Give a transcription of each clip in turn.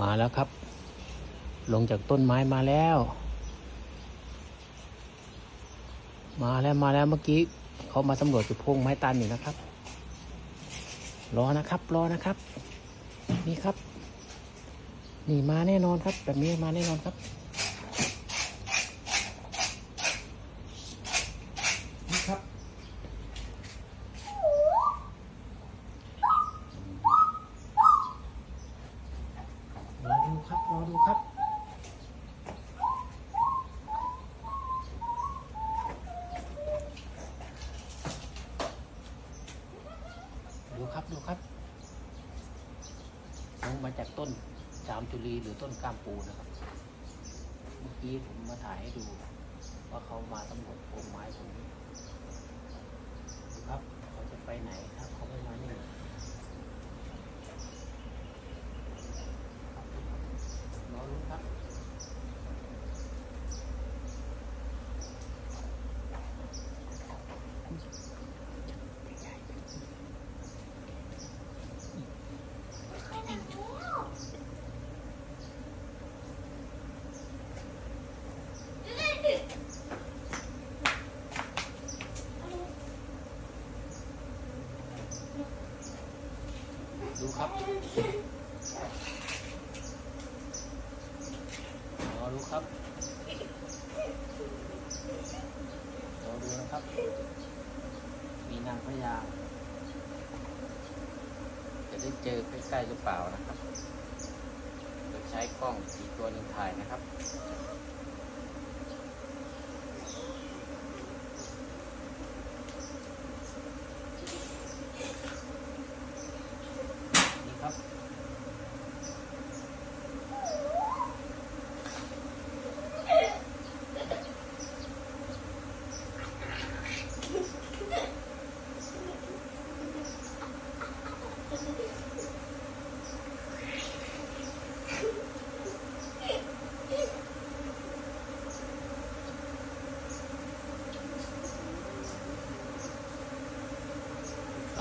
มาแล้วครับ ลงจากต้นไม้มาแล้ว มาแล้วมาแล้วเมื่อกี้เขามาสำรวจจุดพงไม้ตันอยู่นะครับ รอนะครับ รอนะครับ นี่ครับ นี่มาแน่นอนครับ แบบนี้มาแน่นอนครับ นี่ครับ รอดู ครับ รอดูครับดูครับดูครับลงมาจากต้นจามจุลีหรือต้นกล้ามปูนะครับ เมื่อกี้ผมมาถ่ายให้ดู ว่าเขามาตำรวจโพรงไม้ตรงนี้ดูครับ เขาจะไปไหนถ้าเขาไม่มานี่รอรุ้นครับ ดูครับรอดูครับรอดูนะครับ มีนางพญาจะได้เจอใกล้ๆหรือเปล่านะครับโดยใช้กล้องสีตัวหนึ่งถ่ายนะครับ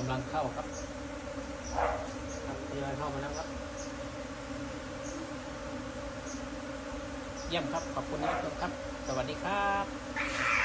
ำลังเข้าครับครับทยอยเข้ามาแล้วครับ เยี่ยมครับ ขอบคุณนะครับ สวัสดีครับ